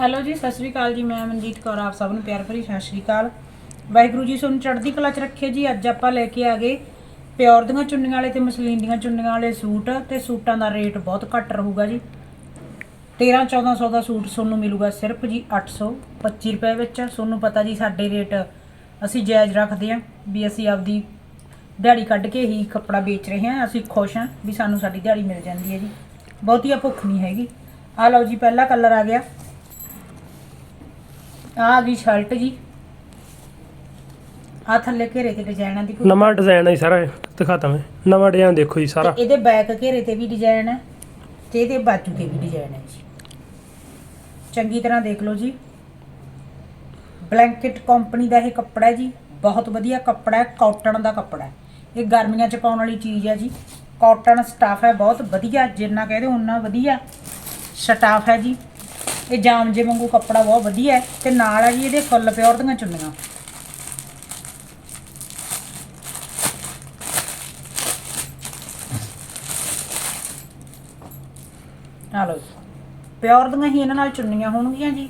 Hello ਜੀ, ਸਤਿ ਸ਼੍ਰੀ ਅਕਾਲ ਜੀ। ਮੈਂ ਮਨਜੀਤ ਕੌਰ, ਆਪ ਸਭ ਨੂੰ ਪਿਆਰ ਭਰੀ ਸਤਿ ਸ਼੍ਰੀ ਅਕਾਲ। ਵਾਹਿਗੁਰੂ ਜੀ ਤੁਹਾਨੂੰ ਚੜ੍ਹਦੀ ਕਲਾ 'ਚ ਰੱਖੇ ਜੀ। ਅੱਜ ਆਪਾਂ ਲੈ ਕੇ ਆ ਗਏ ਪਿਓਰ ਦੀਆਂ ਚੁੰਨੀਆਂ ਵਾਲੇ ਤੇ ਮਸਲੀਨ ਦੀਆਂ ਚੁੰਨੀਆਂ ਵਾਲੇ ਸੂਟ ਤੇ ਸੂਟਾਂ ਦਾ ਰੇਟ ਬਹੁਤ ਘੱਟ ਰਹੂਗਾ ਜੀ। 13 1400 ਦਾ ਸੂਟ ਤੁਹਾਨੂੰ ਮਿਲੂਗਾ ਸਿਰਫ ਜੀ 825 ਰੁਪਏ ਵਿੱਚ। ਤੁਹਾਨੂੰ ਪਤਾ ਜੀ ਸਾਡੇ ਰੇਟ ਅਸੀਂ ਜਾਇਜ਼ ਰੱਖਦੇ ਹਾਂ ਵੀ ਅਸੀਂ ਆਪਦੀ ਦਿਹਾੜੀ ਕੱਢ ਕੇ ਹੀ ਕੱਪੜਾ ਵੇਚ ਰਹੇ ਹਾਂ। ਅਸੀਂ ਖੁਸ਼ ਹਾਂ ਵੀ ਸਾਨੂੰ ਸਾਡੀ ਦਿਹਾੜੀ ਮਿਲ ਜਾਂਦੀ ਹੈ ਜੀ। ਬਹੁਤੀਆ ਭੁੱਖ ਨਹੀਂ ਹੈਗੀ। ਆ ਲਓ ਜੀ, ਪਹਿਲਾ ਕਲਰ ਆ ਗਿਆ। ਆ ਗਈ ਸ਼ਰਟ ਜੀ। ਆ ਥੱਲੇ ਘੇਰੇ ਤੇ ਡਿਜ਼ਾਈਨਾਂ ਦੀ ਕੋਈ। ਨਵਾਂ ਡਿਜ਼ਾਈਨ ਹੈ ਸਾਰਾ ਇਹ, ਦਿਖਾਤਾ ਮੈਂ। ਨਵਾਂ ਡਿਜ਼ਾਈਨ ਦੇਖੋ ਜੀ ਸਾਰਾ। ਤੇ ਇਹਦੇ ਬੈਕ ਘੇਰੇ ਤੇ ਵੀ ਡਿਜ਼ਾਈਨ ਹੈ ਤੇ ਇਹਦੇ ਬਾਜੂ ਤੇ ਵੀ ਡਿਜ਼ਾਈਨ ਹੈ ਜੀ। ਚੰਗੀ ਤਰ੍ਹਾਂ ਦੇਖ ਲਓ ਜੀ। ਬਲੈਂਕਟ ਕੰਪਨੀ ਦਾ ਇਹ ਕੱਪੜਾ ਹੈ ਜੀ। ਬਹੁਤ ਵਧੀਆ ਕੱਪੜਾ ਹੈ ਕਾਟਨ ਦਾ ਕੱਪੜਾ ਹੈ। ਇਹ ਗਰਮੀਆਂ 'ਚ ਪਾਉਣ ਵਾਲੀ ਚੀਜ਼ ਹੈ ਜੀ। ਕਾਟਨ ਸਟਾਫ ਹੈ ਬਹੁਤ ਵਧੀਆ। ਜਿੰਨਾ ਕਹਦੇ ਉਨਾ ਵਧੀਆ। ਸਟਾਫ ਹੈ ਜੀ। ਇਹ ਜਾਮ ਜੇ ਵਾਂਗੂ ਕੱਪੜਾ ਬਹੁਤ ਵਧੀਆ ਹੈ ਤੇ ਨਾਲ ਹੈ ਜੀ ਇਹਦੇ ਫੁੱਲ ਪਿਓਰ ਦੀਆਂ ਚੁੰਨੀਆਂ। ਆ ਲਓ ਪਿਓਰ ਦੀਆਂ ਹੀ ਇਹਨਾਂ ਨਾਲ ਚੁੰਨੀਆਂ ਹੋਣਗੀਆਂ ਜੀ।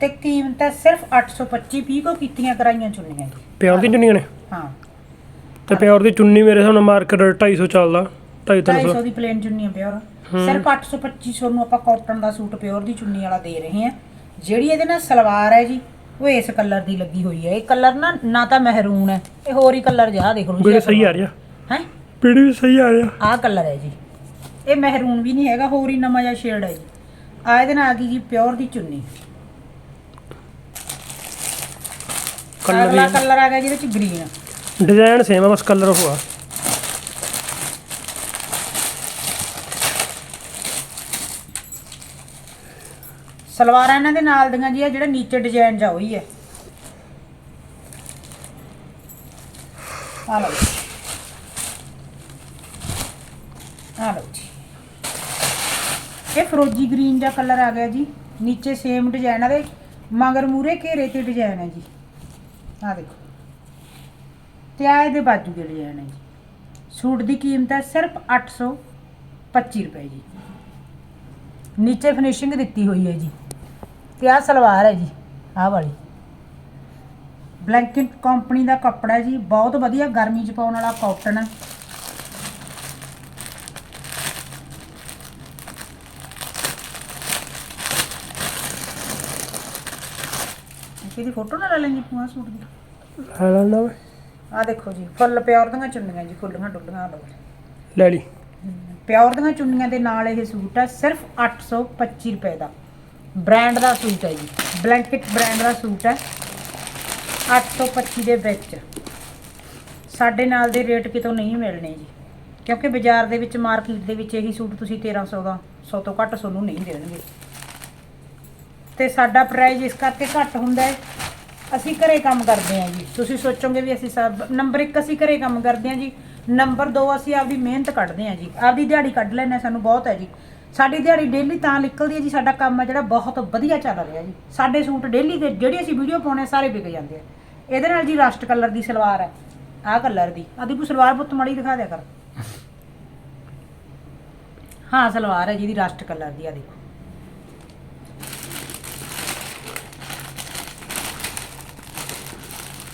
ਤੇ ਕੀਮਤ ਹੈ ਸਿਰਫ 825 ਪੀਕੋ ਕੀਤੀਆਂ ਕਰਾਈਆਂ ਚੁੰਨੀਆਂ ਜੀ। ਪਿਓਰ ਦੀ ਚੁੰਨੀਆਂ ਨੇ? ਹਾਂ। ਤੇ ਪਿਓਰ ਦੀ ਚੁੰਨੀ ਮੇਰੇ ਹਿਸਾਬ ਨਾਲ ਮਾਰਕੀਟ 250 ਚੱਲਦਾ 250 250 ਦੀ ਪਲੇਨ ਚੁੰਨੀ ਆ ਪਿਓਰ ਸਿਰਫ 825 ਨੂੰ ਆਪਾਂ ਕਾਟਨ ਦਾ ਸੂਟ ਪਿਓਰ ਦੀ ਚੁੰਨੀ ਵਾਲਾ ਦੇ ਰਹੇ ਹਾਂ। ਜਿਹੜੀ ਇਹਦੇ ਨਾਲ ਸਲਵਾਰ ਹੈ ਜੀ ਉਹ ਇਸ ਕਲਰ ਦੀ ਲੱਗੀ ਹੋਈ ਹੈ। ਇਹ ਕਲਰ ਨਾ ਨਾ ਤਾਂ ਮਹਿਰੂਨ ਹੈ ਇਹ ਹੋਰ ਹੀ ਕਲਰ ਜਿਹਾ ਦੇਖ ਲਓ ਵੀਡੀਓ ਸਹੀ ਆ ਰਿਹਾ ਹੈ? ਵੀਡੀਓ ਵੀ ਸਹੀ ਆ ਰਿਹਾ ਆਹ ਕਲਰ ਹੈ ਜੀ। ਇਹ ਮਹਿਰੂਨ ਵੀ ਨਹੀਂ ਹੈਗਾ ਹੋਰ ਹੀ ਨਵਾਂ ਜਿਹਾ ਸ਼ੇਡ ਹੈ ਜੀ। ਆ ਇਹਦੇ ਨਾਲ ਆ ਗਈ ਜੀ ਪਿਓਰ ਦੀ ਚੁੰਨੀ। ਅਗਲਾ ਕਲਰ ਆ ਗਿਆ ਜਿਹਦੇ ਵਿੱਚ ਗ੍ਰੀਨ ਡਿਜ਼ਾਈਨ ਸੇਮ ਆ ਬਸ ਕਲਰ ਹੋਆ ਸਲਵਾਰਾਂ ਇਹਨਾਂ ਦੇ ਨਾਲ ਦੀਆਂ ਜੀ ਆ ਜਿਹੜਾ ਨੀਚੇ ਡਿਜ਼ਾਈਨ ਜਾ ਹੋਈ ਹੈ। ਆ ਲਓ ਆ ਲਓ ਜੀ। ਇਹ ਫਰੋਜੀ ਗ੍ਰੀਨ ਦਾ ਕਲਰ ਆ ਗਿਆ ਜੀ। ਨੀਚੇ ਸੇਮ ਡਿਜ਼ਾਈਨ ਆ ਦੇ, ਮਗਰ ਮੂਰੇ ਘੇਰੇ ਤੇ ਡਿਜ਼ਾਈਨ ਹੈ ਜੀ। ਆ ਦੇਖੋ। ਤੇ ਆ ਇਹਦੇ ਬਾਜੂ ਦੇ ਡਿਜ਼ਾਈਨ ਹੈ ਜੀ। ਸੂਟ ਦੀ ਕੀਮਤ ਹੈ ਸਿਰਫ 825 ਰੁਪਏ ਜੀ। ਨੀਚੇ ਫਿਨਿਸ਼ਿੰਗ ਦਿੱਤੀ ਹੋਈ ਹੈ ਜੀ। ਤੇ ਆਹ ਸਲਵਾਰ ਹੈ ਜੀ? ਆਹ ਵਾਲੀ। ਬਲੈਂਕਟ ਕੰਪਨੀ ਦਾ ਕੱਪੜਾ ਹੈ ਜੀ। ਬਹੁਤ ਵਧੀਆ ਗਰਮੀ 'ਚ ਪਾਉਣ ਵਾਲਾ ਕਾਟਨ ਹੈ ਕਿਹਦੀ ਫੋਟੋ ਨਾ ਲੈ ਤੂੰ ਆਹ ਸੂਟ ਦੀ। ਲੈ ਲੈਣਾ ਵੇ ਆਹ ਦੇਖੋ ਜੀ ਫੁੱਲ ਪਿਓਰ ਦੀਆਂ ਚੁੰਨੀਆਂ ਜੀ ਖੁੱਲੀਆਂ ਡੁੱਲੀਆਂ ਆਹ ਲਓ ਲੈ ਲਈ। ਪਿਓਰ ਦੀਆਂ ਚੁੰਨੀਆਂ ਦੇ ਨਾਲ ਇਹ ਸੂਟ ਹੈ ਸਿਰਫ 825 ਰੁਪਏ ਦਾ। ਬ੍ਰਾਂਡ ਦਾ ਸੂਟ ਹੈ ਜੀ। ਬਲੈਂਕਟ ਬ੍ਰਾਂਡ ਦਾ ਸੂਟ ਹੈ। 825 ਦੇ ਵਿੱਚ। ਸਾਡੇ ਨਾਲ ਦੇ ਰੇਟ ਕਿਤੋਂ ਨਹੀਂ ਮਿਲਣੇ ਜੀ। ਕਿਉਂਕਿ ਬਾਜ਼ਾਰ ਦੇ ਵਿੱਚ ਮਾਰਕੀਟ ਦੇ ਵਿੱਚ ਇਹੀ ਸੂਟ ਤੁਸੀਂ 1300 ਦਾ 100 ਤੋਂ ਘੱਟ ਤੁਹਾਨੂੰ ਨਹੀਂ ਦੇਣਗੇ। ਤੇ ਸਾਡਾ ਪ੍ਰਾਈਸ ਇਸ ਕਰਕੇ ਘੱਟ ਹੁੰਦਾ ਹੈ। ਅਸੀਂ ਘਰੇ ਕੰਮ ਕਰਦੇ ਹਾਂ ਜੀ। ਤੁਸੀਂ ਸੋਚੋਗੇ ਵੀ ਅਸੀਂ ਸਭ ਨੰਬਰ 1 ਅਸੀਂ ਘਰੇ ਕੰਮ ਕਰਦੇ ਹਾਂ ਜੀ। ਨੰਬਰ 2 ਅਸੀਂ ਆਪਦੀ ਮਿਹਨਤ ਕੱਢਦੇ ਹਾਂ ਜੀ। ਆਪਦੀ ਦਿਹਾੜੀ ਕੱਢ ਲੈਂਦੇ ਹਾਂ, ਸਾਨੂੰ ਬਹੁਤ ਹੈ ਜੀ। ਸਾਡੀ ਦਿਹਾੜੀ ਡੇਲੀ ਤਾਂ ਨਿਕਲਦੀ ਹੈ ਜੀ ਸਾਡਾ ਕੰਮ ਹੈ ਜਿਹੜਾ ਬਹੁਤ ਵਧੀਆ ਚੱਲ ਰਿਹਾ ਜੀ। ਸਾਡੇ ਸੂਟ ਡੇਲੀ ਦੇ ਜਿਹੜੇ ਅਸੀਂ ਵੀਡੀਓ ਪਾਉਣੇ ਆ, ਸਾਰੇ ਵਿਕ ਜਾਂਦੇ ਆ। ਇਹਦੇ ਨਾਲ ਜੀ ਰਸਟ ਕਲਰ ਦੀ ਸਲਵਾਰ ਹੈ ਆਹ ਕਲਰ ਦੀ। ਆਦੀ ਕੋਈ ਸਲਵਾਰ ਪੁੱਤ ਮੜੀ ਦਿਖਾ ਦਿਆ ਕਰ। ਹਾਂ ਸਲਵਾਰ ਹੈ ਜਿਹਦੀ ਰਸਟ ਕਲਰ ਦੀ ਆ ਦੇਖੋ।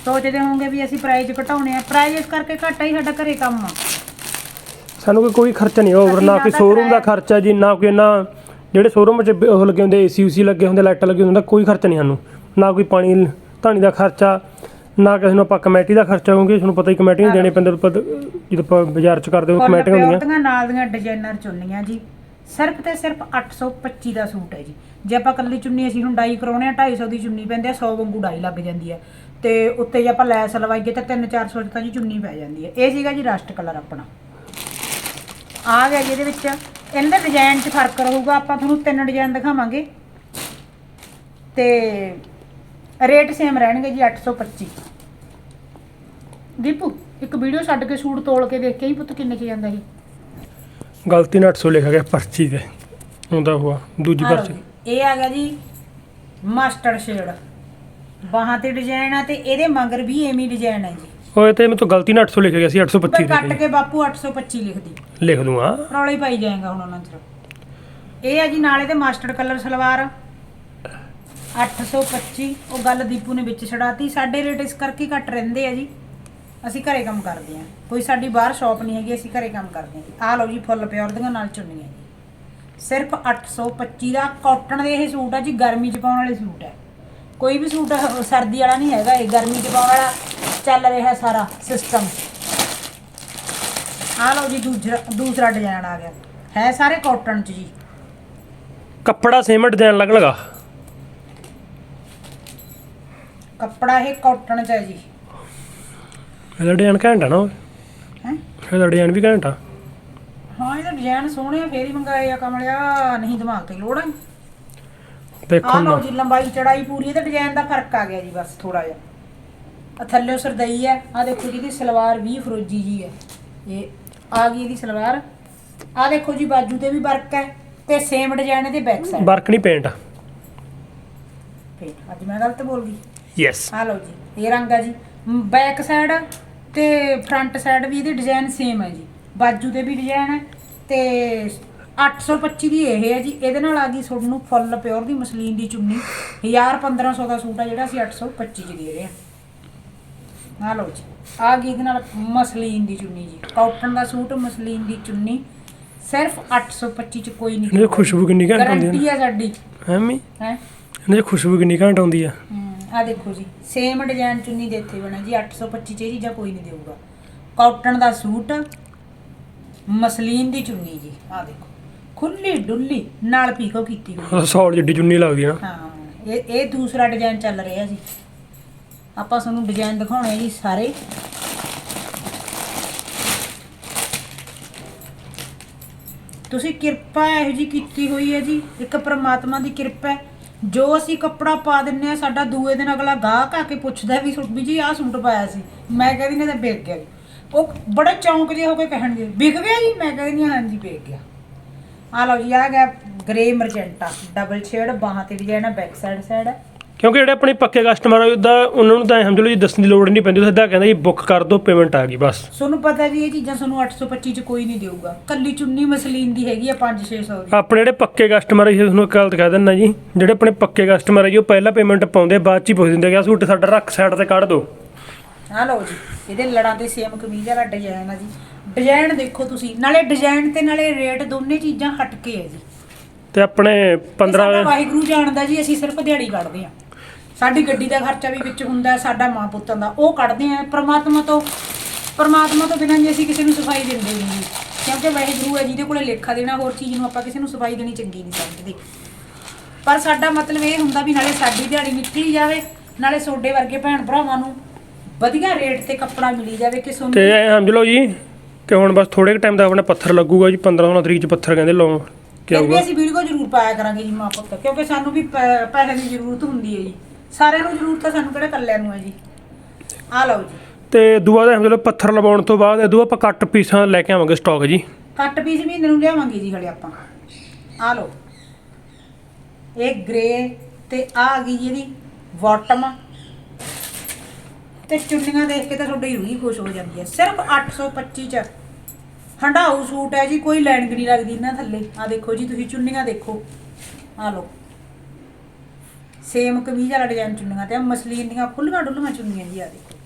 ਸੋਚਦੇ ਹੋਵੋਗੇ ਵੀ ਅਸੀਂ ਪ੍ਰਾਈਜ਼ ਘਟਾਉਣੇ ਆ। ਪ੍ਰਾਈਜ਼ ਇਸ ਕਰਕੇ ਘੱਟ ਹੀ ਸਾਡਾ ਘਰੇ ਕੰਮ ਆ। ਸਾਨੂੰ ਕੋਈ ਕੋਈ ਖਰਚਾ ਨਹੀਂ ਅਸੀਂ ਨਾ ਕੋਈ ਸ਼ੋਰੂਮ ਦਾ ਖਰਚਾ ਜੀ ਨਾ ਕੋਈ ਨਾ ਜਿਹੜੇ ਸ਼ੋਰੂਮ 'ਚ ਉਹ ਲੱਗੇ ਹੁੰਦੇ ਏਸੀ ਯੂਸੀ ਲੱਗੇ ਹੁੰਦੇ ਲਾਈਟਾਂ ਲੱਗੇ ਹੁੰਦਾ ਕੋਈ ਖਰਚਾ ਨਹੀਂ ਸਾਨੂੰ। ਨਾ ਕੋਈ ਪਾਣੀ ਧਾਣੀ ਦਾ ਖਰਚਾ ਨਾ ਕਿਸੇ ਨੂੰ ਆਪਾਂ ਕਮੇਟੀ ਦਾ ਖਰਚਾ ਕਿਉਂਕਿ ਤੁਹਾਨੂੰ ਪਤਾ ਹੀ ਕਮੇਟੀ ਨੂੰ ਦੇਣੇ ਪੈਂਦੇ ਪਰ ਜਦੋਂ ਆਪਾਂ ਬਾਜ਼ਾਰ 'ਚ ਕਰਦੇ ਹਾਂ ਕਮੇਟੀਆਂ ਹੁੰਦੀਆਂ। ਨਾਲ ਦੀਆਂ ਡਿਜ਼ਾਈਨਰ ਚੁੰਨੀਆਂ ਜੀ। ਸਿਰਫ ਤੇ ਸਿਰਫ 825 ਦਾ ਸੂਟ ਹੈ ਜੀ। ਜੇ ਆਪਾਂ ਕੱਲੀ ਚੁੰਨੀ ਅਸੀਂ ਹੁਣ ਡਾਈ ਕਰਾਉਣੇ ਆ 250 ਦੀ ਚੁੰਨੀ ਪੈਂਦੀ ਆ 100 ਵਾਂਗੂ ਡਾਈ ਲੱਗ ਜਾਂਦੀ ਹੈ। ਤੇ ਉੱਤੇ ਜੇ ਆਪਾਂ ਲੈਸ ਲਵਾਈਏ ਤਾਂ 3-400 ਚ ਤਾਂ ਜੀ ਚੁੰਨੀ ਪੈ ਜਾਂਦੀ ਹੈ। ਇਹ ਸੀਗਾ ਜੀ ਰਸਟ ਕਲਰ ਆਪਣਾ। ਆ ਗਿਆ ਜੀ ਇਹਦੇ ਵਿੱਚ। ਇਹਨਾਂ ਦੇ ਡਿਜ਼ਾਈਨ 'ਚ ਫ਼ਰਕ ਰਹੂਗਾ ਆਪਾਂ ਤੁਹਾਨੂੰ ਤਿੰਨ ਡਿਜ਼ਾਈਨ ਦਿਖਾਵਾਂਗੇ। ਤੇ ਰੇਟ ਸੇਮ ਰਹਿਣਗੇ ਜੀ 825 ਦੀਪੂ ਇੱਕ ਵੀਡੀਓ ਛੱਡ ਕੇ ਸੂਟ ਤੋਲ ਕੇ ਦੇਖ ਕੇ ਹੀ ਪੁੱਤ ਕਿੰਨੇ ਚ ਜਾਂਦਾ ਸੀ ਗਲਤੀ ਨਾਲ 800 ਲਿਖਿਆ ਗਿਆ ਪਰਚੀ ਤੇ। ਹੁੰਦਾ ਹੋਆ ਦੂਜੀ ਪਰਚੀ। ਇਹ ਆ ਗਿਆ ਜੀ ਮਸਟਰਡ ਸ਼ੇਡ। ਬਾਹਾਂ ਤੇ ਡਿਜ਼ਾਈਨ ਆ ਤੇ ਇਹਦੇ ਮਗਰ ਵੀ ਐਵੇਂ ਡਿਜ਼ਾਈਨ ਹੈ ਜੀ। ਉਹ ਤੇ ਮੈਂ ਤੋਂ ਗਲਤੀ ਨਾਲ 800 ਲਿਖਿਆ ਗਿਆ ਸੀ 825 ਮੈਂ ਕੱਟ ਕੇ। ਬਾਪੂ 825 ਲਿਖਦੀ ਜੀ। ਲਿਖ ਦੂੰਗਾ ਰੌਲੇ ਹੀ ਪਾਈ ਜਾਏਗਾ ਹੁਣ ਉਹਨਾਂ ਚ ਇਹ ਆ ਜੀ ਨਾਲੇ ਤੇ ਮਸਟਰਡ ਕਲਰ ਸਲਵਾਰ। 825 ਉਹ ਗੱਲ ਦੀਪੂ ਨੇ ਵਿੱਚ ਛੜਾਤੀ ਸਾਡੇ ਰੇਟ ਇਸ ਕਰਕੇ ਘੱਟ ਰਹਿੰਦੇ ਆ ਜੀ। ਅਸੀਂ ਘਰੇ ਕੰਮ ਕਰਦੇ ਆ ਕੋਈ ਸਾਡੀ ਬਾਹਰ ਸ਼ਾਪ ਨਹੀਂ ਹੈਗੀ, ਅਸੀਂ ਘਰੇ ਕੰਮ ਕਰਦੇ ਆ ਆਹ ਲਓ ਜੀ ਫੁੱਲ ਪਿਓਰ ਦੀਆਂ ਨਾਲ ਚੁੰਨੀਆਂ ਜੀ। ਸਿਰਫ 825 ਦਾ ਕਾਟਨ ਦੇ ਇਹ ਸੂਟ ਆ ਜੀ, ਗਰਮੀ 'ਚ ਪਾਉਣ ਵਾਲੇ ਸੂਟ ਹੈ ਕੋਈ ਵੀ ਸੂਟ, ਸਰਦੀ ਵਾਲਾ ਨਹੀਂ ਹੈਗਾ ਇਹ। ਗਰਮੀ 'ਚ ਪਾਉਣ ਵਾਲਾ ਚੱਲ ਰਿਹਾ ਸਾਰਾ ਸਿਸਟਮ ਆਹ ਲਓ ਜੀ ਦੂਜਾ ਦੂਸਰਾ ਡਿਜ਼ਾਈਨ ਆ ਗਿਆ। ਹੈ ਸਾਰੇ ਕਾਟਨ 'ਚ ਜੀ। ਕੱਪੜਾ ਸੇਮ ਡਿਜ਼ਾਈਨ ਅਲੱਗ ਲਗਾ ਕੱਪੜਾ ਇਹ ਕਾਟਨ 'ਚ ਹੈ ਜੀ। ਇਹਦਾ ਡਿਜ਼ਾਈਨ ਘੈਂਟ ਆ ਨਾ। ਹੈ? ਇਹਦਾ ਡਿਜ਼ਾਈਨ ਵੀ ਘੈਂਟ ਆ। ਹਾਂ ਇਹਦਾ ਡਿਜ਼ਾਈਨ ਸੋਹਣੇ ਆ ਫੇਰ ਹੀ ਮੰਗਾਏ ਆ ਕਮਲਿਆ। ਨਹੀਂ ਦਿਮਾਗ ਤੇ ਲੋੜ ਆ। ਦੇਖੋ ਨਾ ਜੀ ਲੰਬਾਈ ਚੜਾਈ ਪੂਰੀ ਇਹਦਾ ਡਿਜ਼ਾਈਨ ਦਾ ਫ਼ਰਕ ਆ ਗਿਆ ਜੀ ਬਸ ਥੋੜਾ ਜਿਹਾ। ਆ ਥੱਲੇ ਸਰਦਈ ਹੈ ਆ ਦੇਖੋ ਜੀ ਇਹਦੀ ਸਲਵਾਰ ਵੀ ਫਰੋਜੀ ਜੀ ਹੈ। ਇਹ ਆ ਗਈ ਇਹਦੀ ਸਲਵਾਰ। ਆ ਦੇਖੋ ਜੀ ਬਾਜੂ ਤੇ ਵੀ ਵਰਕ ਹੈ ਤੇ ਸੇਮ ਡਿਜ਼ਾਈਨ ਇਹਦੇ ਬੈਕ ਸਾਈਡ ਵਰਕ ਨਹੀਂ ਪੇਂਟ ਤੇ ਅੱਜ ਮੈਂ ਗਲਤ ਬੋਲ ਗਈ? ਯੈਸ ਆ ਲਓ ਜੀ ਇਹ ਰੰਗ ਆ ਜੀ। ਬੈਕ ਸਾਈਡ ਤੇ ਫਰੰਟ ਸਾਈਡ ਵੀ ਇਹਦੇ ਡਿਜ਼ਾਈਨ ਸੇਮ ਹੈ ਜੀ। ਬਾਜੂ ਤੇ ਵੀ ਡਿਜ਼ਾਈਨ ਹੈ ਤੇ 825 ਦੀ ਇਹ ਹੈ ਜੀ। ਇਹਦੇ ਨਾਲ ਆ ਗਈ ਤੁਹਾਨੂੰ ਫੁੱਲ ਪਿਓਰ ਦੀ ਮਸਲੀਨ ਦੀ ਚੁੰਨੀ। 1000 1500 ਦਾ ਸੂਟ ਆ ਜਿਹੜਾ ਅਸੀਂ 825 ਚ ਦੇ ਰਹੇ ਹਾਂ। ਆ ਲਓ ਜੀ। ਆ ਗਈ ਇਹਦੇ ਨਾਲ ਮਸਲੀਨ ਦੀ ਚੁੰਨੀ ਜੀ। ਕਾਟਨ ਦਾ ਸੂਟ ਮਸਲੀਨ ਦੀ ਚੁੰਨੀ। ਸਿਰਫ 825 ਚ ਕੋਈ ਨਹੀਂ ਇਹਦੀ ਖੁਸ਼ਬੂ ਕਿੰਨੀ ਘੈਂਟ ਆਉਂਦੀ ਹੈ ਗਾਰੰਟੀ ਆ ਸਾਡੀ। ਐਵੇਂ ਹੈ? ਇਹਦੀ ਖੁਸ਼ਬੂ ਕਿੰਨੀ ਘੈਂਟ ਆਉਂਦੀ ਆ। ਆ ਦੇਖੋ ਜੀ। ਸੇਮ ਡਿਜ਼ਾਈਨ ਚੁੰਨੀ ਦੇ ਇੱਥੇ ਬਣਾ ਜੀ। 825 ਚ ਇਹ ਚੀਜ਼ਾਂ ਕੋਈ ਨਹੀਂ ਦੇਊਗਾ। ਕਾਟਨ ਦਾ ਸੂਟ ਮਸਲੀਨ ਦੀ ਚੁੰਨੀ ਜੀ। ਆ ਦੇਖੋ। ਖੁੱਲੀ ਡੁੱਲੀ ਨਾਲ ਪੀਕੋ ਕੀਤੀ ਹੋਈ ਸੌਲ ਜਿੱਡੀ ਚੁੰਨੀ ਲੱਗਦੀ ਆ। ਹਾਂ ਇਹ ਇਹ ਦੂਸਰਾ ਡਿਜ਼ਾਈਨ ਚੱਲ ਰਿਹਾ ਜੀ। ਆਪਾਂ ਤੁਹਾਨੂੰ ਡਿਜ਼ਾਈਨ ਦਿਖਾਉਣੇ ਜੀ ਸਾਰੇ। ਤੁਸੀਂ ਕਿਰਪਾ ਇਹੋ ਜੀ ਕੀਤੀ ਹੋਈ ਹੈ ਜੀ, ਇੱਕ ਪ੍ਰਮਾਤਮਾ ਦੀ ਕਿਰਪਾ ਹੈ। ਜੋ ਅਸੀਂ ਕੱਪੜਾ ਪਾ ਦਿੰਨੇ ਆ, ਸਾਡਾ ਦੂਏ ਦਿਨ ਅਗਲਾ ਗਾਹਕ ਆ ਕੇ ਪੁੱਛਦਾ ਵੀ ਸੂਟ ਵੀ ਜੀ ਆਹ ਸੂਟ ਪਾਇਆ ਸੀ। ਮੈਂ ਕਹਿੰਦੀ ਨੇ ਤਾਂ ਵਿਕ ਗਿਆ ਉਹ ਬੜੇ ਚੌਂਕ ਜੇ ਹੋ ਕੇ ਕਹਿਣਗੇ, ਵਿਕ ਗਿਆ ਜੀ? ਮੈਂ ਕਹਿੰਦੀ ਹਾਂ, ਹਾਂਜੀ, ਵਿਕ ਗਿਆ। ਆ ਲਓ ਜੀ ਆ ਗਿਆ ਗ੍ਰੇ ਮਰਜੈਂਟਾ ਡਬਲ ਸ਼ੇਡ ਬਾਹਾਂ ਤੇ ਡਿਜ਼ਾਈਨ ਹੈ ਬੈਕ ਸਾਈਡ ਸਾਈਡ ਹੈ ਕਿਉਂਕਿ ਜਿਹੜੇ ਆਪਣੇ ਪੱਕੇ ਕਸਟਮਰ ਆ ਉਹਦਾ ਉਹਨਾਂ ਨੂੰ ਤਾਂ ਐਂ ਸਮਝ ਲਓ ਜੀ ਦੱਸਣ ਦੀ ਲੋੜ ਨਹੀਂ ਪੈਂਦੀ ਉਹ ਸਿੱਧਾ ਕਹਿੰਦਾ ਜੀ ਬੁੱਕ ਕਰ ਦਿਓ ਪੇਮੈਂਟ ਆ ਗਈ ਬਸ। ਤੁਹਾਨੂੰ ਪਤਾ ਜੀ ਇਹ ਚੀਜ਼ਾਂ ਤੁਹਾਨੂੰ 825 ਚ ਕੋਈ ਨਹੀਂ ਦੇਊਗਾ। ਕੱਲੀ ਚੁੰਨੀ ਮਸਲੀਨ ਦੀ ਹੈਗੀ ਆ 5-600 ਦੀ। ਆਪਣੇ ਜਿਹੜੇ ਪੱਕੇ ਕਸਟਮਰ ਆ ਜੀ ਤੁਹਾਨੂੰ ਇੱਕ ਗੱਲ ਤਾਂ ਕਹਿ ਦਿੰਦਾ ਜੀ ਜਿਹੜੇ ਆਪਣੇ ਪੱਕੇ ਕਸਟਮਰ ਆ ਜੀ ਉਹ ਪਹਿਲਾਂ ਪੇਮੈਂਟ ਪਾਉਂਦੇ ਆ, ਬਾਅਦ ਚ ਹੀ ਪੁੱਛ ਦਿੰਦੇ ਕਿ ਆਹ ਸੂਟ ਸਾਡਾ ਰੱਖ ਸਾਈਡ ਤੇ ਕੱਢ ਦਿਓ ਆ ਲਓ ਜੀ ਇਹਦੇ ਲੜਾਂ ਤੇ ਸੇਮ ਕਮੀਜ਼ ਵਾਲਾ ਡਿਜ਼ਾਈਨ ਆ ਜੀ। ਡਿਜ਼ਾਈਨ ਦੇਖੋ ਤੁਸੀਂ ਨਾਲੇ ਡਿਜ਼ਾਈਨ ਤੇ ਨਾਲੇ ਰੇਟ ਦੋਨੇ ਚੀਜ਼ਾਂ ਹਟ ਕੇ ਹੈ ਜੀ। ਤੇ ਆਪਣੇ ਇਹ 15 ਸਾਡਾ ਵਾਹਿਗੁਰੂ ਜਾਣਦਾ ਜੀ ਅਸੀਂ ਸਿਰਫ ਦਿਹਾੜੀ ਕੱਢਦੇ ਆ। ਸਾਡੀ ਗੱਡੀ ਦਾ ਖਰਚਾ ਵੀ ਵਿੱਚ ਹੁੰਦਾ ਸਾਡਾ ਮਾਂ ਪੁੱਤਾਂ ਦਾ ਉਹ ਕੱਢਦੇ ਆ ਪ੍ਰਮਾਤਮਾ ਤੋਂ। ਪ੍ਰਮਾਤਮਾ ਤੋਂ ਬਿਨਾਂ ਜੀ ਅਸੀਂ ਕਿਸੇ ਨੂੰ ਸਫ਼ਾਈ ਦਿੰਦੇ ਨਹੀਂ ਜੀ। ਕਿਉਂਕਿ ਵਾਹਿਗੁਰੂ ਹੈ ਜਿਹਦੇ ਕੋਲੇ ਲੇਖਾ ਦੇਣਾ ਹੋਰ ਚੀਜ਼ ਨੂੰ ਆਪਾਂ ਕਿਸੇ ਨੂੰ ਸਫ਼ਾਈ ਦੇਣੀ ਚੰਗੀ ਨਹੀਂ ਸਮਝਦੇ। ਪਰ ਸਾਡਾ ਮਤਲਬ ਇਹ ਹੁੰਦਾ ਵੀ ਨਾਲੇ ਸਾਡੀ ਦਿਹਾੜੀ ਨਿਕਲੀ ਜਾਵੇ ਨਾਲੇ ਸੋਡੇ ਵਰਗੇ ਭੈਣ ਭਰਾਵਾਂ ਨੂੰ ਵਧੀਆ ਰੇਟ ਤੇ ਕੱਪੜਾ ਮਿਲੀ ਜਾਵੇ ਕਿ ਤੇ ਤੁਹਾਨੂੰ ਐਂ ਸਮਝ ਲਓ ਜੀ ਕਿ ਹੁਣ ਬਸ ਥੋੜੇ ਕੁ ਟਾਈਮ ਦਾ ਆਪਣਾ ਪੱਥਰ ਲੱਗੂਗਾ ਜੀ 15 16 ਤਰੀਕ ਚ ਪੱਥਰ ਕਹਿੰਦੇ ਲਾਉਂ ਕੀ ਫਿਰ ਵੀ ਆਊਗਾ ਅਸੀਂ ਵੀਡੀਓ ਜ਼ਰੂਰ ਪਾਇਆ ਕਰਾਂਗੇ ਜੀ ਮਾਂ ਪੁੱਤ ਕਿਉਂਕਿ ਸਾਨੂੰ ਵੀ ਪੈ- ਪੈਸੇ ਦੀ ਜ਼ਰੂਰਤ ਹੁੰਦੀ ਹੈ ਜੀ। ਸਾਰਿਆਂ ਨੂੰ ਜ਼ਰੂਰਤ ਹੈ ਸਾਨੂੰ ਕਿਹੜਾ ਇਕੱਲਿਆਂ ਨੂੰ ਹੈ ਜੀ। ਆ ਲਓ ਜੀ। ਤੇ ਦੂਆ ਦਾ ਲਓ ਪੱਥਰ ਲਵਾਉਣ ਤੋਂ ਬਾਅਦ ਇਹ ਦੂਆ ਆਪਾਂ ਕੱਟ ਪੀਸਾਂ ਲੈ ਕੇ ਆਵਾਂਗੇ ਸਟਾਕ ਜੀ। ਕੱਟ ਪੀਸ ਮਹੀਨੇ ਨੂੰ ਲਿਆਵਾਂਗੇ ਜੀ ਹਲੇ ਆਪਾਂ। ਆ ਲਓ। ਇਹ ਗ੍ਰੇ ਤੇ ਆ ਆ ਗਈ ਇਹਦੀ ਬਾਟਮ ਤੇ ਚੁੰਨੀਆਂ ਦੇਖ ਕੇ ਤਾਂ ਤੁਹਾਡੀ ਰੂਹ ਖੁਸ਼ ਹੋ ਜਾਂਦੀ ਹੈ। ਸਿਰਫ 825 ਚ ਹੰਡਾਊ ਸੂਟ ਹੈ ਜੀ ਕੋਈ ਲਾਈਨਿੰਗ ਨਹੀਂ ਲੱਗਦੀ ਇਹਨਾਂ ਥੱਲੇ। ਆ ਦੇਖੋ ਜੀ ਤੁਸੀਂ ਚੁੰਨੀਆਂ ਦੇਖੋ। ਆ ਲਓ। ਸੇਮ ਕਮੀਜ਼ ਵਾਲਾ ਡਿਜ਼ਾਈਨ ਚੁੰਨੀਆਂ ਤੇ ਆਹ ਮਸਲੀਨ ਦੀਆਂ ਖੁੱਲੀਆਂ ਡੁੱਲੀਆਂ ਚੁੰਨੀਆਂ ਜੀ ਆ ਦੇਖੋ।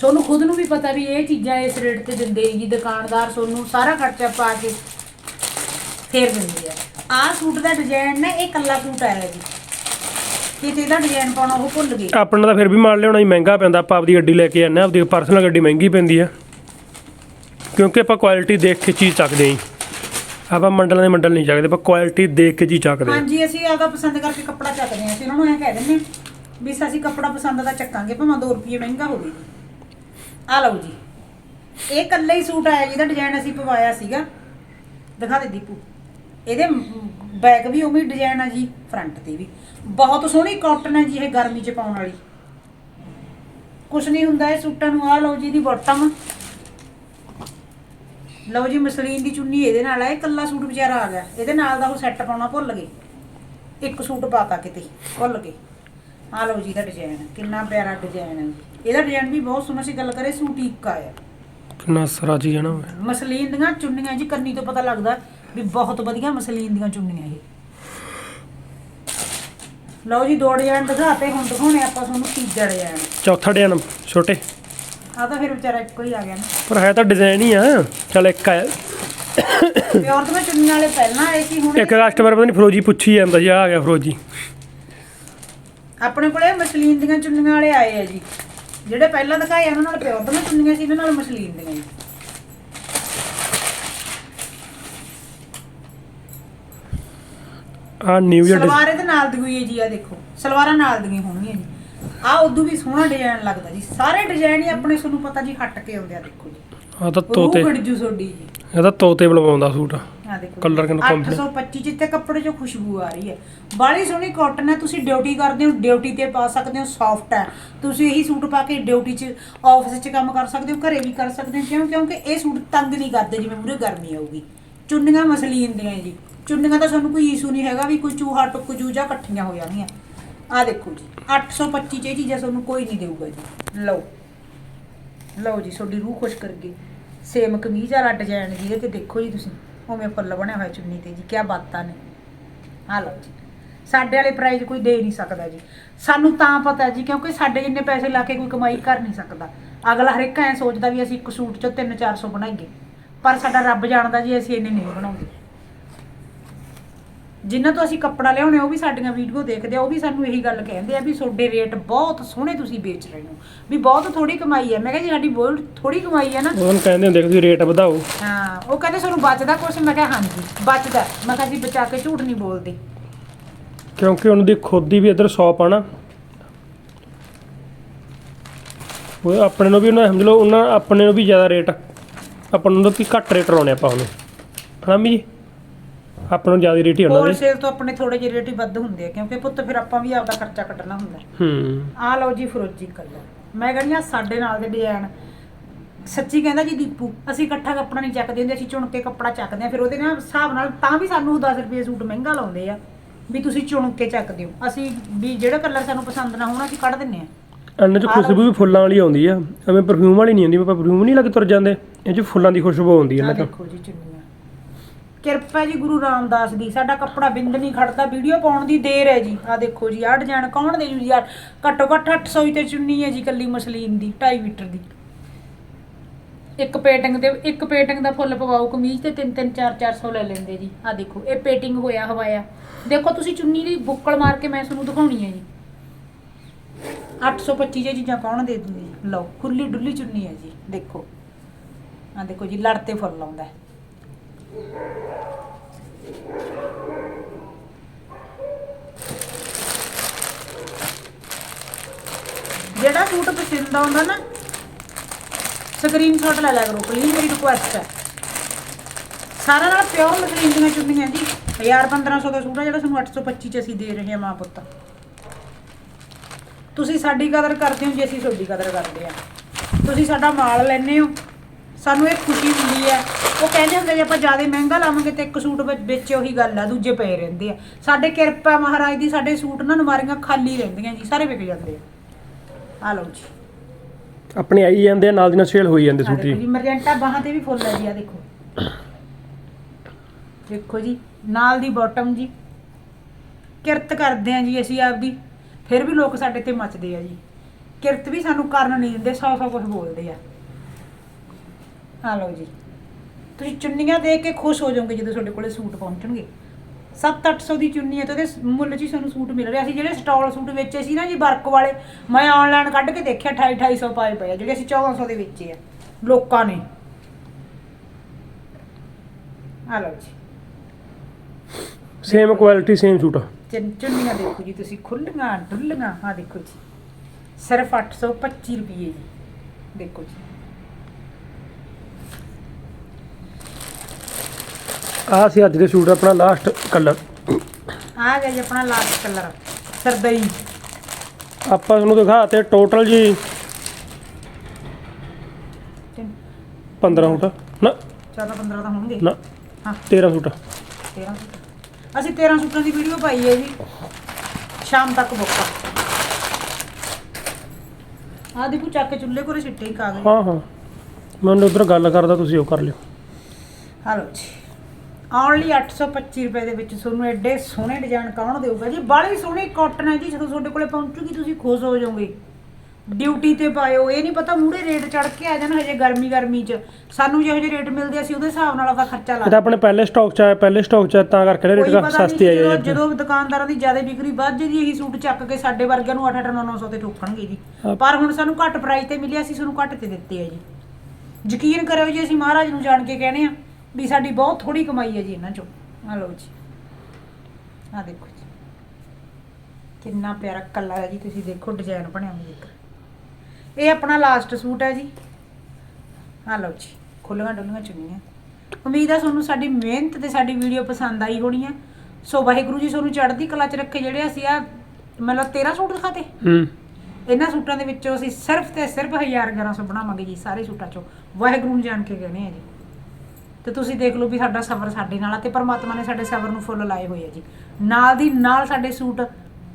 ਤੁਹਾਨੂੰ ਖੁਦ ਨੂੰ ਵੀ ਪਤਾ ਵੀ ਇਹ ਚੀਜ਼ਾਂ ਇਸ ਰੇਟ ਤੇ ਦਿੰਦੇ ਨੇ ਜੀ, ਦੁਕਾਨਦਾਰ ਤੁਹਾਨੂੰ ਸਾਰਾ ਖਰਚਾ ਪਾ ਕੇ ਫੇਰ ਦਿੰਦੇ ਆ। ਆਹ ਸੂਟ ਦਾ ਡਿਜ਼ਾਈਨ ਨਾ, ਇਹ ਕੱਲਾ ਸੂਟ ਆਇਆ ਜੀ। ਕਿਤੇ ਇਹਦਾ ਡਿਜ਼ਾਈਨ ਪਾਉਣਾ ਉਹ ਭੁੱਲ ਗਏ। ਆਪਣਾ ਤਾਂ ਫਿਰ ਵੀ ਮਾਲ ਲਿਆਉਣਾ ਹੀ ਮਹਿੰਗਾ ਪੈਂਦਾ, ਆਪਾਂ ਆਪਦੀ ਗੱਡੀ ਲੈ ਕੇ ਆਉਂਦੇ ਹਾਂ, ਆਪਦੀ ਪਰਸਨਲ ਗੱਡੀ ਮਹਿੰਗੀ ਪੈਂਦੀ ਆ। ਕਿਉਂਕਿ ਆਪਾਂ ਕੁਆਲਿਟੀ ਦੇਖ ਕੇ ਚੀਜ਼ ਚੱਕਦੇ ਹਾਂ ਆਪਾਂ ਮੰਡਲਾਂ ਦੇ ਮੰਡਲ ਨਹੀਂ ਚੱਕਦੇ, ਆਪਾਂ ਕੁਆਲਿਟੀ ਦੇਖ ਕੇ ਚੀਜ਼ ਚੱਕਦੇ ਹਾਂ ਹਾਂਜੀ, ਅਸੀਂ ਆਪਦਾ ਪਸੰਦ ਕਰਕੇ ਕੱਪੜਾ ਚੱਕਦੇ ਹਾਂ, ਅਸੀਂ ਉਹਨਾਂ ਨੂੰ ਇਹ ਕਹਿ ਦਿੰਦੇ ਹਾਂ ਵੀ ਅਸੀਂ ਕੱਪੜਾ ਪਸੰਦ ਦਾ ਚੱਕਾਂਗੇ, ਭਾਵੇਂ 2 ਰੁਪਏ ਮਹਿੰਗਾ ਹੋਵੇ। ਆ ਲਓ ਜੀ, ਇਹ ਕੱਲਾ ਹੀ ਸੂਟ ਆਇਆ, ਜਿਹਦਾ ਡਿਜ਼ਾਈਨ ਅਸੀਂ ਪਵਾਇਆ ਸੀਗਾ। ਦਿਖਾ ਦੇ ਦੀਪੂ, ਇਹਦੇ ਬੈਕ ਵੀ ਉਵੇਂ ਡਿਜ਼ਾਈਨ ਆ ਜੀ ਫਰੰਟ ਤੇ ਵੀ। ਬਹੁਤ ਸੋਹਣੀ ਕਾਟਨ ਹੈ ਜੀ ਇਹ ਗਰਮੀ 'ਚ ਪਾਉਣ ਵਾਲੀ। ਕੁਛ ਨਹੀਂ ਹੁੰਦਾ ਇਹ ਸੂਟਾਂ ਨੂੰ ਆ ਲਓ ਜੀ ਦੀ ਬਾਟਮ ਲਓ ਜੀ ਮਸਲੀਨ ਦੀ ਚੁੰਨੀ ਇਹਦੇ ਨਾਲ ਹੈ ਇਹ ਕੱਲਾ ਸੂਟ ਵਿਚਾਰਾ ਆ ਗਿਆ। ਇਹਦੇ ਨਾਲ ਦਾ ਉਹ ਸੈੱਟ ਪਾਉਣਾ ਭੁੱਲ ਗਏ। ਇੱਕ ਸੂਟ ਪਾਤਾ ਕਿਤੇ ਭੁੱਲ ਗਏ। ਆ ਲਓ ਜੀ ਦਾ ਡਿਜ਼ਾਈਨ ਕਿੰਨਾ ਪਿਆਰਾ ਡਿਜ਼ਾਈਨ ਹੈ। ਜੀ ਇਹਦਾ ਡਿਜ਼ਾਈਨ ਵੀ ਬਹੁਤ ਸੋਹਣਾ ਸੀ ਗੱਲ ਕਰੇ ਸੂਟ ਇੱਕ ਆਇਆ ਕਿੰਨਾ ਸਰਾ ਜੀ ਜਾਣਾ ਹੋਵੇ ਮਸਲੀਨ ਦੀਆਂ ਚੁੰਨੀਆਂ ਜੀ ਕੰਨੀ ਤੋਂ ਪਤਾ ਲੱਗਦਾ ਵੀ ਬਹੁਤ ਵਧੀਆ ਮਸਲੀਨ ਦੀਆਂ ਚੁੰਨੀਆਂ ਇਹ। ਲਓ ਜੀ ਦੋ ਡਿਜ਼ਾਈਨ ਦਿਖਾਤੇ ਹੁਣ ਦਿਖਾਉਣੇ ਆਪਾਂ ਤੁਹਾਨੂੰ ਤੀਜਾ ਡਿਜ਼ਾਈਨ ਚੌਥਾ ਡਿਜ਼ਾਈਨ ਛੋਟੇ। ਆ ਤਾਂ ਫਿਰ ਵਿਚਾਰਾ ਇੱਕੋ ਹੀ ਆ ਗਿਆ ਨਾ। ਪਰ ਹੈ ਤਾਂ ਡਿਜ਼ਾਈਨ ਹੀ ਆ। ਚੱਲ ਇੱਕ ਆਇਆ ਪਿਓਰ ਤੋਂ ਚੁੰਨੀ ਵਾਲੇ ਪਹਿਲਾਂ ਆਏ ਸੀ ਹੁਣ ਇੱਕ ਕਸਟਮਰ ਪਤਾ ਨਹੀਂ ਫਰੋਜੀ ਪੁੱਛੀ ਜਾਂਦਾ ਜੀ ਆਹ ਆ ਗਿਆ ਫਰੋਜੀ ਆਪਣੇ ਕੋਲੇ ਮਸਲੀਨ ਦੀਆਂ ਚੁੰਨੀਆਂ ਵਾਲੇ ਆਏ ਆ ਜੀ। ਜਿਹੜੇ ਪਹਿਲਾਂ ਦਿਖਾਏ ਆ, ਉਹਨਾਂ ਨਾਲ ਪਿਓਰ ਦੀਆਂ ਚੁੰਨੀਆਂ ਸੀ ਇਹਨਾਂ ਨਾਲ ਮਸਲੀਨ ਦੀਆਂ ਜੀ। ਆ ਨਿਊ ਜਿਹਾ ਡਿਜ਼ਾਈਨ ਸਲਵਾਰ ਇਹਦੇ ਨਾਲ ਦੀ ਹੋਈ ਹੈ ਜੀ ਆ ਦੇਖੋ। ਸਲਵਾਰਾਂ ਨਾਲ ਦੀਆਂ ਹੋਣਗੀਆਂ ਜੀ। ਆ ਉਦੋਂ ਵੀ ਸੋਹਣਾ ਡਿਜ਼ਾਈਨ ਲੱਗਦਾ ਜੀ। ਸਾਰੇ ਡਿਜ਼ਾਈਨ ਹੀ ਆਪਣੇ ਤੁਹਾਨੂੰ ਪਤਾ ਜੀ ਹਟ ਕੇ ਆਉਂਦੇ ਆ ਦੇਖੋ ਜੀ। ਆ ਤਾਂ ਤੋਤੇ। ਰੂਹ ਗੜਜੂ ਸੋਡੀ ਜੀ। ਇਹ ਤਾਂ ਤੋਤੇ ਬਲਵਾਉਂਦਾ ਸੂਟ। ਆ ਦੇਖੋ Colour ਕਿੰਨਾ complex। 825 ਜਿੱਤੇ ਕੱਪੜੇ 'ਚੋਂ ਖੁਸ਼ਬੂ ਆ ਰਹੀ ਹੈ। ਬਾਲੀ ਸੋਹਣੀ ਕਾਟਨ ਹੈ ਤੁਸੀਂ ਡਿਊਟੀ ਕਰਦੇ ਹੋ ਡਿਊਟੀ ਤੇ ਪਾ ਸਕਦੇ ਹੋ ਸੌਫਟ ਹੈ। ਤੁਸੀਂ ਇਹੀ ਸੂਟ ਪਾ ਕੇ ਡਿਊਟੀ 'ਚ ਆਫਿਸ 'ਚ ਕੰਮ ਕਰ ਸਕਦੇ ਹੋ ਘਰੇ ਵੀ ਕਰ ਸਕਦੇ ਹੋ ਕਿਉਂ ਕਿਉਂਕਿ ਇਹ ਸੂਟ ਤੰਗ ਨਹੀਂ ਕਰਦੇ ਜਿਵੇਂ ਮੂਰੇ ਗਰਮੀ ਆਊਗੀ। ਚੁੰਨੀਆਂ ਮਸਲੀਨ ਦੀਆਂ ਜੀ। ਚੁੰਨੀਆਂ ਤਾਂ ਸਾਨੂੰ ਕੋਈ ਇਸ਼ੂ ਨਹੀਂ ਹੈਗਾ ਵੀ ਕੋਈ ਚੂਹਾ ਟੁੱਕ ਜੂ ਜਾਂ ਇਕੱਠੀਆਂ ਹੋ ਜਾਣਗੀਆਂ ਆ ਦੇਖੋ ਜੀ 825 ਚ ਇਹ ਚੀਜ਼ਾਂ ਤੁਹਾਨੂੰ ਕੋਈ ਨਹੀਂ ਦੇਊਗਾ ਜੀ। ਲਓ। ਲਓ ਜੀ, ਤੁਹਾਡੀ ਰੂਹ ਖੁਸ਼ ਕਰ ਗਈ। ਸੇਮ ਕਮੀਜ਼ ਵਾਲਾ ਡਿਜ਼ਾਈਨ ਜੀ ਇਹ ਤੇ ਦੇਖੋ ਜੀ ਤੁਸੀਂ, ਉਵੇਂ ਫੁੱਲ ਬਣਿਆ ਹੋਇਆ ਚੁੰਨੀ ਤੇ ਜੀ ਕੀ ਬਾਤਾਂ ਨੇ। ਆ ਲਓ ਜੀ। ਸਾਡੇ ਵਾਲੇ ਪ੍ਰਾਈਜ਼ ਕੋਈ ਦੇ ਨਹੀਂ ਸਕਦਾ ਜੀ। ਸਾਨੂੰ ਤਾਂ ਪਤਾ ਜੀ, ਕਿਉਂਕਿ ਸਾਡੇ ਜਿੰਨੇ ਪੈਸੇ ਲਾ ਕੇ ਕੋਈ ਕਮਾਈ ਕਰ ਨਹੀਂ ਸਕਦਾ। ਅਗਲਾ ਹਰ ਇੱਕ ਐ ਸੋਚਦਾ ਵੀ ਅਸੀਂ ਇੱਕ ਸੂਟ ਚੋਂ 3-400 ਬਣਾਈਏ। ਪਰ ਸਾਡਾ ਰੱਬ ਜਾਣਦਾ ਜੀ, ਅਸੀਂ ਇੰਨੇ ਨਹੀਂ ਬਣਾਉਂਦੇ। ਜਿਨ੍ਹਾਂ ਤੋਂ ਅਸੀਂ ਕੱਪੜਾ ਲਿਆਉਣੇ ਉਹ ਵੀ ਸਾਡੀਆਂ ਵੀਡੀਓ ਦੇਖਦੇ ਆ ਉਹ ਵੀ ਸਾਨੂੰ ਇਹੀ ਗੱਲ ਕਹਿੰਦੇ ਆ ਵੀ ਤੁਹਾਡੇ ਰੇਟ ਬਹੁਤ ਸੋਹਣੇ ਤੁਸੀਂ ਵੇਚ ਰਹੇ ਹੋ। ਵੀ ਬਹੁਤ ਥੋੜੀ ਕਮਾਈ ਹੈ ਮੈਂ ਕਿਹਾ ਜੀ ਸਾਡੀ ਬਹੁਤ ਥੋੜੀ ਕਮਾਈ ਹੈ ਨਾ। ਉਹਨਾਂ ਕਹਿੰਦੇ ਹੁੰਦੇ ਕਿ ਤੁਸੀਂ ਰੇਟ ਵਧਾਓ। ਹਾਂ ਉਹ ਕਹਿੰਦੇ ਸਾਨੂੰ ਬਚਦਾ ਕੁਛ ਮੈਂ ਕਿਹਾ ਹਾਂਜੀ ਬਚਦਾ। ਮੈਂ ਕਿਹਾ ਜੀ ਬਚਾ ਕੇ ਝੂਠ ਨਹੀਂ ਬੋਲਦੇ। ਕਿਉਂਕਿ ਉਹਨਾਂ ਦੀ ਖੁਦ ਦੀ ਵੀ ਇੱਧਰ ਸ਼ਾਪ ਆ ਨਾ। ਉਹ ਆਪਣੇ ਨੂੰ ਵੀ ਉਹਨਾਂ ਸਮਝ ਲਓ ਉਹਨਾਂ ਆਪਣੇ ਨੂੰ ਵੀ ਜ਼ਿਆਦਾ ਰੇਟ ਆਪਾਂ ਨੂੰ ਤਾਂ ਘੱਟ ਰੇਟ ਲਾਉਣੇ ਆਪਾਂ ਉਹਨੂੰ ਹਨਾ ਮੀ ਜੀ? ਆਪਾਂ ਨੂੰ ਜ਼ਿਆਦਾ ਰੇਟ ਹੀ ਉਹਨਾਂ ਦੇ ਹੋਲਸੇਲ ਤੋਂ ਆਪਣੇ ਥੋੜੇ ਜਿਹੇ ਰੇਟ ਹੀ ਵੱਧ ਹੁੰਦੇ ਆ ਕਿਉਂਕਿ ਪੁੱਤ ਫਿਰ ਆਪਾਂ ਵੀ ਆਪਦਾ ਖਰਚਾ ਕੱਢਣਾ ਹੁੰਦਾ। ਹੂੰ। ਆ ਲਓ ਜੀ ਫਿਰੋਜੀ ਕਲਰ। ਮੈਂ ਕਹਿੰਦੀ ਆ ਸਾਡੇ ਨਾਲ ਦੇ ਡਿਜ਼ਾਈਨ ਸੱਚੀ ਕਹਿੰਦਾ ਜੀ ਦੀਪੂ ਅਸੀਂ ਇਕੱਠਾ ਕੱਪੜਾ ਨਹੀਂ ਚੱਕਦੇ ਹੁੰਦੇ ਅਸੀਂ ਚੁਣ ਕੇ ਕੱਪੜਾ ਚੱਕਦੇ ਆ ਫਿਰ ਉਹਦੇ ਨਾਲ ਹਿਸਾਬ ਨਾਲ ਤਾਂ ਵੀ ਸਾਨੂੰ 10 ਰੁਪਏ ਸੂਟ ਮਹਿੰਗਾ ਲਾਉਂਦੇ ਆ ਵੀ ਤੁਸੀਂ ਚੁਣ ਕੇ ਚੱਕਦੇ ਹੋ। ਅਸੀਂ ਵੀ ਜਿਹੜਾ ਕਲਰ ਸਾਨੂੰ ਪਸੰਦ ਨਾ ਹੋਣਾ ਅਸੀਂ ਕੱਢ ਦਿੰਨੇ ਆ। ਇਹਨਾਂ 'ਚ ਖੁਸ਼ਬੂ ਵੀ ਫੁੱਲਾਂ ਵਾਲੀ ਆਉਂਦੀ ਆ ਐਵੇਂ ਪਰਫਿਊਮ ਵਾਲੀ ਨਹੀਂ ਆਉਂਦੀ ਪਰਫਿਊਮ ਨਹੀਂ ਲਾ ਕੇ ਤੁਰ ਜਾਂਦੇ ਇਹ 'ਚ ਫੁੱਲਾਂ ਦੀ ਖੁਸ਼ਬੂ ਆਉਂਦੀ ਆ ਇਹਨਾਂ 'ਚ ਦੇਖੋ ਜੀ ਚੁੰਨੀਆਂ। ਕਿਰਪਾ ਜੀ ਗੁਰੂ ਰਾਮਦਾਸ ਦੀ, ਸਾਡਾ ਕੱਪੜਾ ਬਿੰਦ ਨਹੀਂ ਖੜਦਾ, ਵੀਡੀਓ ਪਾਉਣ ਦੀ ਦੇਰ ਹੈ ਜੀ। ਆ ਦੇਖੋ ਜੀ ਆਹ ਡਿਜ਼ਾਈਨ ਕੌਣ ਦੇ ਜੂ ਯਾਰ ਘੱਟੋ ਘੱਟ 800 ਹੀ ਤੇ ਚੁੰਨੀ ਹੈ ਜੀ ਕੱਲੀ ਮਸਲੀਨ ਦੀ 2.5 ਮੀਟਰ ਦੀ। ਇੱਕ ਪੇਟਿੰਗ ਦੇ ਇੱਕ ਪੇਟਿੰਗ ਦਾ ਫੁੱਲ ਪਵਾਓ ਕਮੀਜ਼ ਤੇ 3 3 4 400 ਲੈ ਲੈਂਦੇ ਜੀ। ਆ ਦੇਖੋ, ਇਹ ਪੇਟਿੰਗ ਹੋਇਆ ਹਵਾਇਆ। ਦੇਖੋ, ਤੁਸੀਂ ਚੁੰਨੀ ਦੀ ਬੁੱਕਲ ਮਾਰ ਕੇ ਮੈਂ ਤੁਹਾਨੂੰ ਦਿਖਾਉਣੀ ਹੈ ਜੀ। 825 ਜੇ ਚੀਜ਼ਾਂ ਕੌਣ ਦੇ ਦੂਗੀ ਲਓ, ਖੁੱਲੀ ਡੁੱਲੀ ਚੁੰਨੀ ਹੈ ਜੀ, ਦੇਖੋ। ਆ ਦੇਖੋ ਜੀ, ਲੜ ਤੇ ਫੁੱਲ ਆਉਂਦਾ ਜਿਹੜਾ ਸੂਟ ਪਸੰਦ ਆਉਂਦਾ ਨਾ ਸਕਰੀਨਸ਼ਾਟ ਲੈ ਲਿਆ ਕਰੋ ਪਲੀਜ਼ ਮੇਰੀ ਰਿਕੁਐਸਟ ਹੈ। ਸਾਰਾ ਨਾਲ ਪਿਓਰ ਮਸਲੀਨ ਦੀਆਂ ਚੁੰਨੀਆਂ ਜੀ। 1500 ਦਾ ਸੂਟ ਹੈ ਜਿਹੜਾ ਤੁਹਾਨੂੰ 825 ਚ ਅਸੀਂ ਦੇ ਰਹੇ ਹਾਂ ਮਾਂ ਪੁੱਤ। ਤੁਸੀਂ ਸਾਡੀ ਕਦਰ ਕਰਦੇ ਹੋ ਜੇ, ਅਸੀਂ ਤੁਹਾਡੀ ਕਦਰ ਕਰਦੇ ਆ ਤੁਸੀਂ ਸਾਡਾ ਮਾਲ ਲੈਨੇ ਹੋ। ਸਾਨੂੰ ਇਹ ਖੁਸ਼ੀ ਹੁੰਦੀ ਹੈ। ਉਹ ਕਹਿੰਦੇ ਹੁੰਦੇ ਜੇ ਆਪਾਂ ਜ਼ਿਆਦਾ ਮਹਿੰਗਾ ਲਾਵਾਂਗੇ ਤੇ ਇੱਕ ਸੂਟ ਵਿੱਚ ਵਿੱਚ ਉਹੀ ਗੱਲ ਆ ਦੂਜੇ ਪਏ ਰਹਿੰਦੇ ਆ। ਸਾਡੇ ਕਿਰਪਾ ਮਹਾਰਾਜ ਦੀ ਸਾਡੇ ਸੂਟ ਨਾ ਨਮਾਰੀਆਂ ਖਾਲੀ ਰਹਿੰਦੀਆਂ ਜੀ ਸਾਰੇ ਵਿਕ ਜਾਂਦੇ ਆ। ਆ ਲਓ ਜੀ। ਆਪਣੇ ਆਈ ਜਾਂਦੇ ਆ ਨਾਲ ਦੀ ਨਾਲ ਸੇਲ ਹੋਈ ਜਾਂਦੇ ਸੂਟ ਦੇਖੋ ਜੀ। ਜੀ ਮਰਜੈਂਟਾ ਬਾਹਾਂ ਤੇ ਵੀ ਫੁੱਲ ਹੈ ਜੀ ਆ ਦੇਖੋ। ਦੇਖੋ ਜੀ ਨਾਲ ਦੀ ਬਾਟਮ ਜੀ। ਕਿਰਤ ਕਰਦੇ ਆ ਜੀ ਅਸੀਂ ਆਪਦੀ ਫਿਰ ਵੀ ਲੋਕ ਸਾਡੇ ਤੇ ਮੱਚਦੇ ਆ ਜੀ। ਕਿਰਤ ਵੀ ਸਾਨੂੰ ਕਰਨ ਨਹੀਂ ਦਿੰਦੇ ਸੌ ਸੌ ਕੁਝ ਬੋਲਦੇ ਆ। ਆ ਲਓ ਜੀ। ਤੁਸੀਂ ਚੁੰਨੀਆਂ ਦੇਖ ਕੇ ਖੁਸ਼ ਹੋ ਜਾਓਗੇ ਜਦੋਂ ਤੁਹਾਡੇ ਕੋਲੇ ਸੂਟ ਪਹੁੰਚਣਗੇ। 7-800 ਦੀ ਚੁੰਨੀ ਹੈ ਤੇ ਉਹਦੇ ਮੁੱਲ 'ਚ ਹੀ ਸਾਨੂੰ ਸੂਟ ਮਿਲ ਰਿਹਾ। ਸੀ ਜਿਹੜੇ ਸਟਾਲ ਸੂਟ ਵੇਚੇ ਸੀ ਨਾ ਜੀ ਵਰਕ ਵਾਲੇ ਮੈਂ ਆਨਲਾਈਨ ਕੱਢ ਕੇ ਦੇਖਿਆ 28-2800 ਪਾਏ ਪਏ ਆ ਜਿਹੜੇ ਅਸੀਂ 1400 ਦੇ ਵੇਚੇ ਆ। ਲੋਕਾਂ ਨੇ। ਆ ਲਓ ਜੀ। Same quality same suit. ਚੁੰਨ- ਚੁੰਨੀਆਂ ਦੇਖੋ ਜੀ ਤੁਸੀਂ ਖੁੱਲੀਆਂ ਡੁੱਲੀਆਂ ਆ ਦੇਖੋ ਜੀ। ਸਿਰਫ 825 ਰੁਪਏ ਜੀ। ਦੇਖੋ ਜੀ। ਆਹ ਸੀ ਅੱਜ ਦੇ ਸੂਟ ਆਪਣਾ ਲਾਸਟ ਕਲਰ ਆ ਗਿਆ ਜੀ ਆਪਣਾ ਲਾਸਟ ਕਲਰ ਸਰਦਈ। ਆਪਾਂ ਤੁਹਾਨੂੰ ਦਿਖਾਤੇ ਟੋਟਲ ਜੀ 15 ਸੂਟ। ਨਾ। 14 15 ਤਾਂ ਹੋਣਗੇ। ਨਾ। ਹਾਂ। 13 ਸੂਟ। 13 ਸੂਟ। ਅਸੀਂ 13 ਸੂਟਾਂ ਦੀ ਵੀਡੀਓ ਪਾਈ ਹੈ ਜੀ। ਸ਼ਾਮ ਤੱਕ ਬੁੱਕ ਆ। ਦੇਖੋ ਚੱਕ ਕੇ ਚੁੱਲ੍ਹੇ ਕੋਲੇ ਸਿੱਟੇ ਹੀ ਕਾਗਜ਼। ਹਾਂ ਹਾਂ। ਮੈਂ ਉਧਰ ਗੱਲ ਕਰਦਾ ਤੁਸੀਂ ਉਹ ਕਰ ਲਿਓ। ਹਲੋ ਜੀ। ਓਨਲੀ 825 ਰੁਪਏ ਦੇ ਵਿੱਚ ਤੁਹਾਨੂੰ ਐਡੇ ਸੋਹਣੇ ਡਿਜ਼ਾਈਨ ਕੌਣ ਦੇਊਗਾ ਜੀ? ਬਾਹਲੀ ਸੋਹਣੀ ਕਾਟਨ ਹੈ ਜੀ ਜਦੋਂ ਤੁਹਾਡੇ ਕੋਲੇ ਪਹੁੰਚੂਗੀ ਤੁਸੀਂ ਖੁਸ਼ ਹੋ ਜਾਓਗੇ। ਡਿਊਟੀ ਤੇ ਪਾਇਓ ਇਹ ਨਹੀਂ ਪਤਾ ਮੂਹਰੇ ਰੇਟ ਚੜ ਕੇ ਆ ਜਾਣ ਹਜੇ ਗਰਮੀ ਗਰਮੀ ਚ। ਸਾਨੂੰ ਜਿਹੋ ਜਿਹੇ ਰੇਟ ਮਿਲਦੇ ਅਸੀਂ ਉਹਦੇ ਹਿਸਾਬ ਨਾਲ ਆਪਦਾ ਖਰਚਾ ਲਾ ਇਹ ਤਾਂ ਆਪਣੇ ਪਹਿਲੇ ਸਟਾਕ 'ਚ ਆਇਆ ਪਹਿਲੇ ਸਟਾਕ 'ਚ ਤਾਂ ਕਰਕੇ ਰੇਟ ਪਤਾ ਸਸਤੀ ਆਈ ਜਦੋਂ ਹੈ ਜਦੋਂ ਦੁਕਾਨਦਾਰਾਂ ਦੀ ਜ਼ਿਆਦਾ ਵਿਕਰੀ ਵੱਧ ਜੀ ਇਹੀ ਸੂਟ ਚੱਕ ਕੇ ਸਾਡੇ ਵਰਗਿਆਂ ਨੂੰ 8 8 9 900 ਤੇ ਠੋਕਣਗੇ ਜੀ। ਹਾਂ। ਪਰ ਹੁਣ ਸਾਨੂੰ ਘੱਟ ਪ੍ਰਾਈਸ ਤੇ ਮਿਲਿਆ ਅਸੀਂ ਤੁਹਾਨੂੰ ਘੱਟ ਤੇ ਦਿੱਤੇ ਆ ਜੀ। ਯਕੀਨ ਕਰਿਓ ਜੀ ਅਸੀਂ ਮਹਾਰਾਜ ਨੂੰ ਜਾਣ ਕੇ ਕਹਿੰਦੇ ਆ ਵੀ ਸਾਡੀ ਬਹੁਤ ਥੋੜੀ ਕਮਾਈ ਹੈ ਜੀ ਇਹਨਾਂ ਚੋਂ। ਆ ਲਓ ਜੀ। ਆ ਦੇਖੋ ਜੀ। ਕਿੰਨਾ ਪਿਆਰਾ ਕਲਰ ਹੈ ਜੀ ਤੁਸੀਂ ਦੇਖੋ ਡਿਜ਼ਾਈਨ ਬਣਿਆ ਹੋਇਆ ਇੱਕ। ਇਹ ਆਪਣਾ ਲਾਸਟ ਸੂਟ ਹੈ ਜੀ। ਆ ਲਓ ਜੀ। ਖੁੱਲੀਆਂ ਡੁੱਲੀਆਂ ਚੁੰਨੀਆਂ। ਉਮੀਦ ਹੈ ਤੁਹਾਨੂੰ ਸਾਡੀ ਮਿਹਨਤ ਤੇ ਸਾਡੀ ਵੀਡੀਓ ਪਸੰਦ ਆਈ ਹੋਣੀ ਆ ਸੋ ਵਾਹਿਗੁਰੂ ਜੀ ਤੁਹਾਨੂੰ ਚੜ੍ਹਦੀ ਕਲਾ 'ਚ ਰੱਖੇ ਜਿਹੜੇ ਅਸੀਂ ਆ ਮਤਲਬ 13 ਸੂਟ ਦਿਖਾਤੇ? ਹੂੰ। ਇਹਨਾਂ ਸੂਟਾਂ ਦੇ ਵਿੱਚੋਂ ਅਸੀਂ ਸਿਰਫ ਤੇ ਸਿਰਫ 1000 1100 ਬਣਾਵਾਂਗੇ ਜੀ ਸਾਰੇ ਸੂਟਾਂ 'ਚੋਂ। ਵਾਹਿਗੁਰੂ ਨੂੰ ਜਾਣ ਕੇ ਕਹਿੰਦੇ ਆ ਜੀ। ਤੇ ਤੁਸੀਂ ਦੇਖ ਲਓ ਵੀ ਸਾਡਾ ਸਬਰ ਸਾਡੇ ਨਾਲ ਆ ਤੇ ਪਰਮਾਤਮਾ ਨੇ ਸਾਡੇ ਸਬਰ ਨੂੰ ਫੁੱਲ ਲਾਏ ਹੋਏ ਆ ਜੀ। ਨਾਲ ਦੀ ਨਾਲ ਸਾਡੇ ਸੂਟ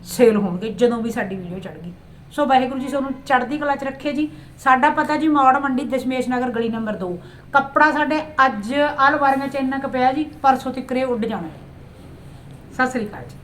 ਸੇਲ ਹੋਣਗੇ ਜਦੋਂ ਵੀ ਸਾਡੀ ਵੀਡੀਓ ਚੜ ਗਈ। ਸੋ ਵਾਹਿਗੁਰੂ ਜੀ ਸਾਨੂੰ ਚੜ੍ਹਦੀ ਕਲਾ 'ਚ ਰੱਖੇ ਜੀ। ਸਾਡਾ ਪਤਾ ਜੀ ਮੌੜ ਮੰਡੀ ਦਸ਼ਮੇਸ਼ ਨਗਰ ਗਲੀ ਨੰਬਰ 2 ਕੱਪੜਾ ਸਾਡੇ ਅੱਜ ਅਲਵਾਰੀਆਂ 'ਚ ਇੰਨਾ ਕੁ ਪਿਆ ਜੀ, ਪਰਸੋਂ ਤੱਕ ਇਹ ਉੱਡ ਜਾਣਾ ਹੈ। ਸਤਿ ਸ੍ਰੀ ਅਕਾਲ ਜੀ।